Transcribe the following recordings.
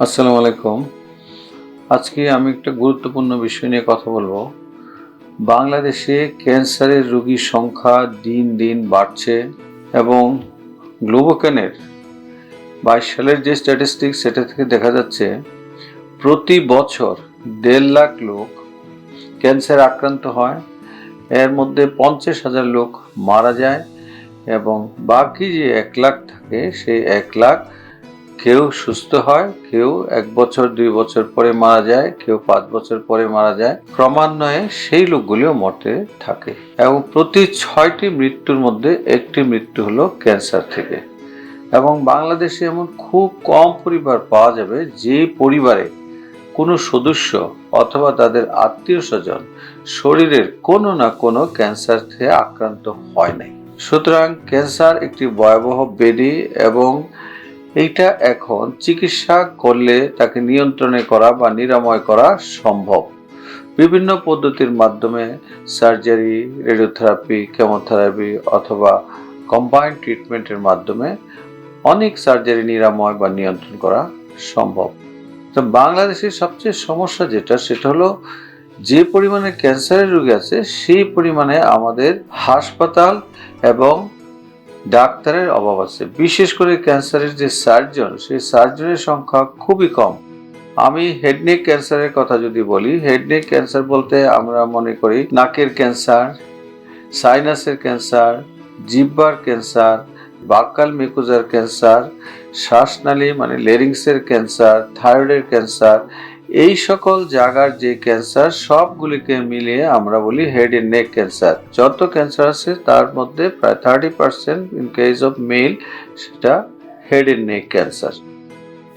আসসালামু আলাইকুম। আজকে আমি একটা গুরুত্বপূর্ণ বিষয় নিয়ে কথা বলব। বাংলাদেশে ক্যান্সারের রোগীর সংখ্যা দিন দিন বাড়ছে এবং গ্লোবোক্যানের বাইশ সালের যে স্ট্যাটিস্টিক্স সেটা থেকে দেখা যাচ্ছে প্রতি বছর দেড় লাখ লোক ক্যান্সার আক্রান্ত হয়। এর মধ্যে পঞ্চাশ হাজার লোক মারা যায় এবং বাকি যে এক লাখ থাকে, সেই এক লাখ কেউ সুস্থ হয়, কেউ এক বছর, দুই বছর পরে মারা যায়, কেউ পাঁচ বছর পরে মারা যায়, ক্রমান্বয়ে সেই লোকগুলিও মরতে থাকে। এবং প্রতি ছয়টি মৃত্যুর মধ্যে একটি মৃত্যু হলো ক্যান্সার থেকে। এবং বাংলাদেশে এমন খুব কম পরিবার পাওয়া যাবে যে পরিবারে কোনো সদস্য অথবা তাদের আত্মীয় স্বজন শরীরের কোনো না কোনো ক্যান্সার থেকে আক্রান্ত হয় নাই। সুতরাং ক্যান্সার একটি ভয়াবহ ব্যাধি এবং এইটা এখন চিকিৎসা করলে তাকে নিয়ন্ত্রণে করা বা নিরাময় করা সম্ভব। বিভিন্ন পদ্ধতির মাধ্যমে সার্জারি, রেডিওথেরাপি, কেমোথেরাপি অথবা কম্বাইন্ড ট্রিটমেন্টের মাধ্যমে অনেক সার্জারি নিরাময় বা নিয়ন্ত্রণ করা সম্ভব। তো বাংলাদেশের সবচেয়ে সমস্যা যেটা, সেটা হলো যে পরিমাণে ক্যান্সারের রোগী আছে, সেই পরিমাণে আমাদের হাসপাতাল এবং ডাক্তারের অভাব আছে। বিশেষ করে ক্যান্সারের যে সার্জন, সেই সার্জনের সংখ্যা খুবই কম। আমি হেডনেক ক্যান্সারের কথা যদি বলি হেডনেক ক্যান্সার বলতে আমরা মনে করি নাকের ক্যান্সার সাইনাসের ক্যান্সার জিব্বার ক্যান্সার বাক্কাল মেকুজার ক্যান্সার শ্বাসনালী মানে লেরিংসের ক্যান্সার থাইরয়েডের ক্যান্সার এই সকল জায়গার যে ক্যান্সার, সবগুলিকে মিলিয়ে আমরা বলি হেড এন্ড নেক ক্যান্সার যত ক্যান্সার আছে, তার মধ্যে প্রায় thirty percent in case of male সেটা হেড এন্ড নেক ক্যান্সার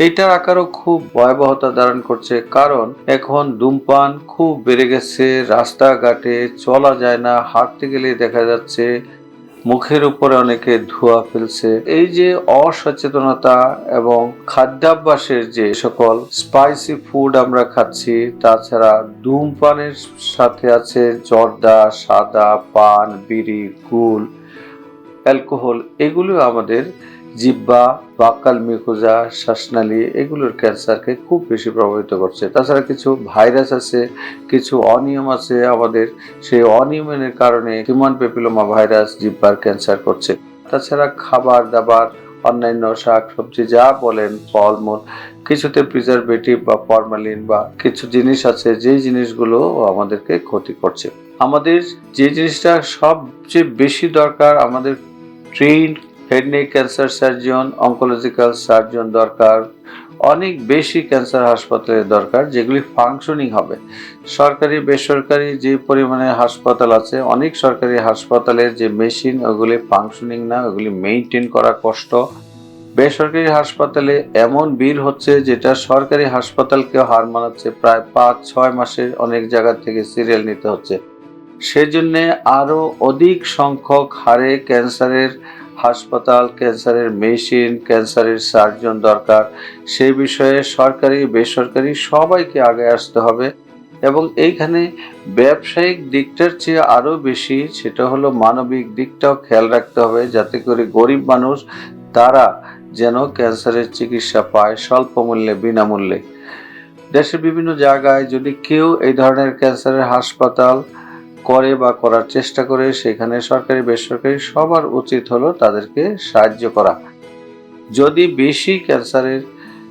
এইটার আকারও খুব ভয়াবহতা ধারণ করছে, কারণ এখন ধূমপান খুব বেড়ে গেছে, রাস্তাঘাটে চলা যায় না, হাঁটতে গেলে দেখা যাচ্ছে মুখের উপরে অনেকে ধোয়া ফেলছে। এই যে অসচেতনতা এবং খাদ্যাভ্যাসের যে সকল স্পাইসি ফুড আমরা খাচ্ছি, তাছাড়া ধূমপানের সাথে আছে জর্দা, সাদা, পান, বিড়ি গুল অ্যালকোহল এগুলো আমাদের জিব্বা, বাক্কাল মিকুজা শ্বাসনালী এগুলোর ক্যান্সারকে খুব বেশি প্রভাবিত করছে। তাছাড়া কিছু ভাইরাস আছে, কিছু অনিয়ম আছে আমাদের। সেই অনিয়মের কারণে হিউম্যান পেপিলোমা ভাইরাস জিব্বার ক্যান্সার করছে। তাছাড়া খাবার, দাবার, অন্যান্য শাক সবজি যা বলেন ফলমূল, কিছুতে প্রিজারভেটিভ বা ফরমালিন বা কিছু জিনিস আছে, যেই জিনিসগুলো আমাদেরকে ক্ষতি করছে। আমাদের যে জিনিসটা সবচেয়ে বেশি দরকার আমাদের train head neck cancer surgeon oncological surgeon দরকার, অনেক বেশি ক্যান্সার হাসপাতালের দরকার, যেগুলি ফাংশনিং হবে। সরকারি, বেসরকারি যে পরিমাণে হাসপাতাল আছে, অনেক সরকারি হাসপাতালের যে মেশিন ওগুলি ফাংশনিং না, ওগুলি মেনটেন করা কষ্ট। বেসরকারি হাসপাতালে এমন বিল হচ্ছে যেটা সরকারি হাসপাতালকে হার মানাচ্ছে, প্রায় পাঁচ, ছয় মাসের অনেক জায়গা থেকে সিরিয়াল নিতে হচ্ছে। সেজন্যে আরও অধিক সংখ্যক হারে ক্যান্সারের হাসপাতাল, ক্যান্সারের মেশিন, ক্যান্সারের সার্জন দরকার, সেই বিষয়ে সরকারি, বেসরকারি সবাইকে আগে আসতে হবে। এবং এইখানে ব্যবসায়িক দিকটার চেয়ে আরও বেশি সেটা হলো মানবিক দিকটাও খেয়াল রাখতে হবে, যাতে করে গরিব মানুষ তারা যেন ক্যান্সারের চিকিৎসা পায় স্বল্প মূল্যে বিনামূল্যে। দেশের বিভিন্ন জায়গায় যদি কেউ এই ধরনের ক্যান্সারের হাসপাতাল করে বা করার চেষ্টা করে, সেখানে সরকারি, বেসরকারি সবার উচিত হলো তাদেরকে সাহায্য করা। যদি বেশি ক্যান্সারের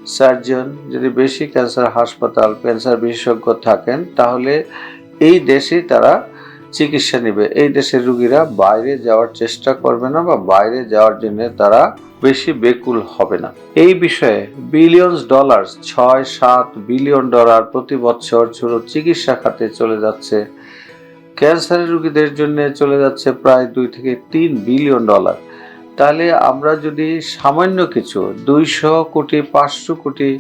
সার্জন, যদি বেশি ক্যান্সার হাসপাতাল, ক্যান্সার বিশেষজ্ঞ থাকেন, তাহলে এই দেশে তারা চিকিৎসা নেবে। এই দেশের রুগীরা বাইরে যাওয়ার চেষ্টা করবে না বা বাইরে যাওয়ার জন্য তারা বেশি বেকুল হবে না। এই বিষয়ে বিলিয়নস ডলার ছয় সাত বিলিয়ন ডলার প্রতি বছর শুধু চিকিৎসা খাতে চলে যাচ্ছে ক্যান্সারের রোগীদের জন্য চলে যাচ্ছে প্রায় দুই থেকে তিন বিলিয়ন ডলার। তাহলে আমরা যদি সামান্য কিছু, দুইশো কোটি, পাঁচশো কোটি,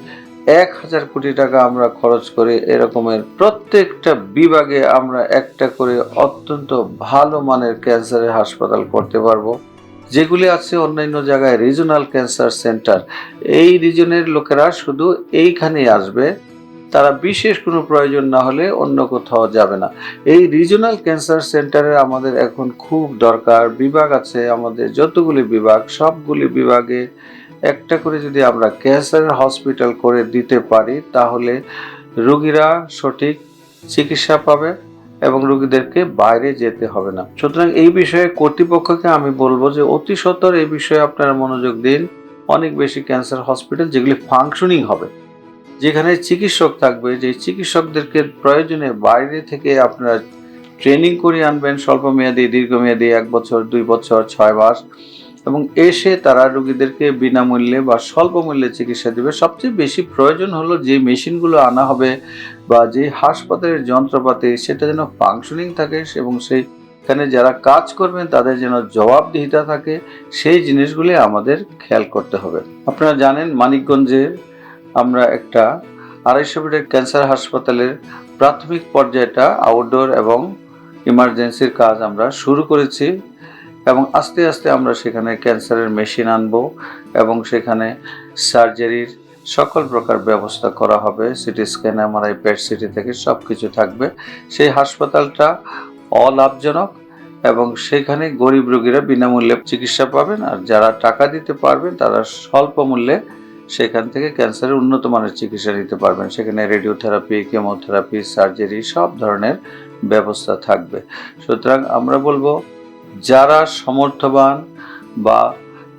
এক হাজার কোটি টাকা আমরা খরচ করে এরকমের প্রত্যেকটা বিভাগে আমরা একটা করে অত্যন্ত ভালো মানের ক্যান্সারের হাসপাতাল করতে পারব। যেগুলি আছে অন্যান্য জায়গায় রিজনাল ক্যান্সার সেন্টার এই রিজনের লোকেরা শুধু এইখানেই আসবে। তারা বিশেষ কোনো প্রয়োজন না হলে অন্য কোথাও যাবে না। এই রিজনাল ক্যান্সার সেন্টারে আমাদের এখন খুব দরকার। বিভাগ আছে আমাদের যতগুলি বিভাগ, সবগুলি বিভাগে একটা করে যদি আমরা ক্যান্সারের হসপিটাল করে দিতে পারি, তাহলে রোগীরা সঠিক চিকিৎসা পাবে এবং রোগীদেরকে বাইরে যেতে হবে না। সুতরাং এই বিষয়ে কর্তৃপক্ষকে আমি বলব যে অতি সত্বর এই বিষয়ে আপনারা মনোযোগ দিন। অনেক বেশি ক্যান্সার হসপিটাল যেগুলি ফাংশনিং হবে। যেখানে চিকিৎসক থাকবে, যে চিকিৎসকদেরকে প্রয়োজনে বাইরে থেকে আপনারা ট্রেনিং করে আনবেন স্বল্প মেয়াদী দীর্ঘমেয়াদী, এক বছর, দুই বছর, ছয় মাস, এবং এসে তারা রোগীদেরকে বিনামূল্যে বা স্বল্প মূল্যে চিকিৎসা দেবে। সবচেয়ে বেশি প্রয়োজন হলো যে মেশিনগুলো আনা হবে বা যে হাসপাতালের যন্ত্রপাতি, সেটা যেন ফাংশনিং থাকে এবং সেইখানে যারা কাজ করবেন, তাদের যেন জবাবদিহিতা থাকে, সেই জিনিসগুলি আমাদের খেয়াল করতে হবে। আপনারা জানেন মানিকগঞ্জে আমরা একটা আড়াইশো বেডের ক্যান্সার হাসপাতালের প্রাথমিক পর্যায়টা আউটডোর এবং ইমার্জেন্সির কাজ আমরা শুরু করেছি এবং আস্তে আস্তে আমরা সেখানে ক্যান্সারের মেশিন আনব এবং সেখানে সার্জারির সকল প্রকার ব্যবস্থা করা হবে, CT scan MRI PET CT থেকে সব কিছু থাকবে। সেই হাসপাতালটা অলাভজনক এবং সেখানে গরিব রোগীরা বিনামূল্যে চিকিৎসা পাবেন আর যারা টাকা দিতে পারবেন তারা স্বল্প মূল্যে সেখান থেকে ক্যান্সারের উন্নত মানের চিকিৎসা নিতে পারবেন। সেখানে রেডিওথেরাপি কেমোথেরাপি সার্জারি সব ধরনের ব্যবস্থা থাকবে। সুতরাং আমরা বলব, যারা সমর্থবান বা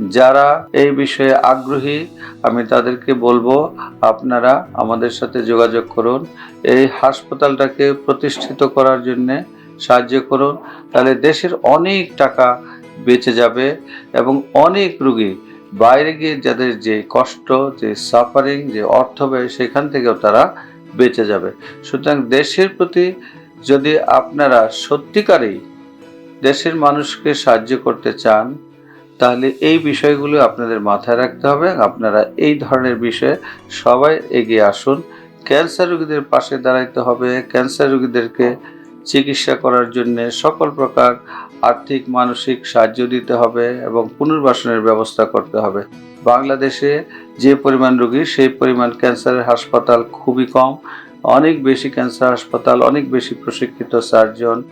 যারা এই বিষয়ে আগ্রহী, আমি তাদেরকে বলব, আপনারা আমাদের সাথে যোগাযোগ করুন। এই হাসপাতালটাকে প্রতিষ্ঠিত করার জন্য সাহায্য করুন। তাহলে দেশের অনেক টাকা বেঁচে যাবে এবং অনেক রুগী বাইরে গিয়ে যাদের যে কষ্ট, যে সাফারিং যে অর্থ ব্যয়, সেখান থেকেও তারা বেঁচে যাবে। সুতরাং দেশের প্রতি যদি আপনারা সত্যিকারেই দেশের মানুষকে সাহায্য করতে চান, তাহলে এই বিষয়গুলো আপনাদের মাথায় রাখতে হবে। আপনারা এই ধরনের বিষয়ে সবাই এগিয়ে আসুন। ক্যান্সার রোগীদের পাশে দাঁড়াইতে হবে। ক্যান্সার রোগীদেরকে চিকিৎসা করার জন্য সকল প্রকার আর্থিক, মানসিক সাহায্য দিতে হবে এবং পুনর্বাসনের ব্যবস্থা করতে হবে। বাংলাদেশে যে পরিমাণ রোগী, সেই পরিমাণ ক্যান্সারের হাসপাতাল খুবই কম। অনেক বেশি ক্যান্সার হাসপাতাল, অনেক বেশি প্রশিক্ষিত সার্জন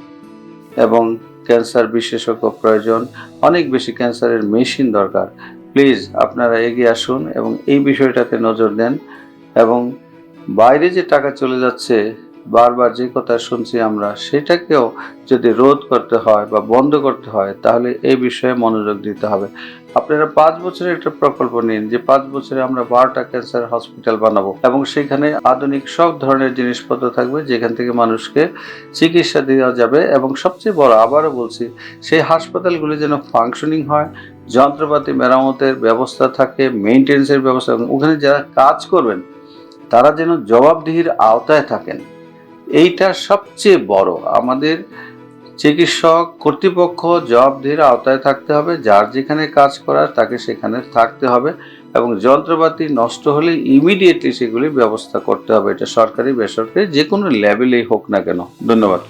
এবং ক্যান্সার বিশেষজ্ঞ প্রয়োজন। অনেক বেশি ক্যান্সারের মেশিন দরকার। প্লিজ আপনারা এগিয়ে আসুন এবং এই বিষয়টাতে নজর দেন এবং বাইরে যে টাকা চলে যাচ্ছে বারবার যে কথা শুনছি আমরা, সেটাকেও যদি রোধ করতে হয় বা বন্ধ করতে হয়, তাহলে এই বিষয়ে মনোযোগ দিতে হবে। আপনারা পাঁচ বছরের একটা প্রকল্প নিন, যে পাঁচ বছরে আমরা বারোটা ক্যান্সার হসপিটাল বানাবো এবং সেখানে আধুনিক সব ধরনের জিনিসপত্র থাকবে, যেখান থেকে মানুষকে চিকিৎসা দেওয়া যাবে এবং সবচেয়ে বড় আবারও বলছি, সেই হাসপাতালগুলি যেন ফাংশনিং হয়, যন্ত্রপাতি মেরামতের ব্যবস্থা থাকে মেনটেন্সের ব্যবস্থা ওখানে যারা কাজ করবেন, তারা যেন জবাবদিহির আওতায় থাকেন। এইটা সবচেয়ে বড়। আমাদের চিকিৎসক কর্তৃপক্ষ জবাবদিহির আওতায় থাকতে হবে, যার যেখানে কাজ করার তাকে সেখানে থাকতে হবে এবং যন্ত্রপাতি নষ্ট হলে ইমিডিয়েটলি সেগুলি ব্যবস্থা করতে হবে। এটা সরকারি, বেসরকারি যে কোনো লেভেলেই হোক না কেন। ধন্যবাদ।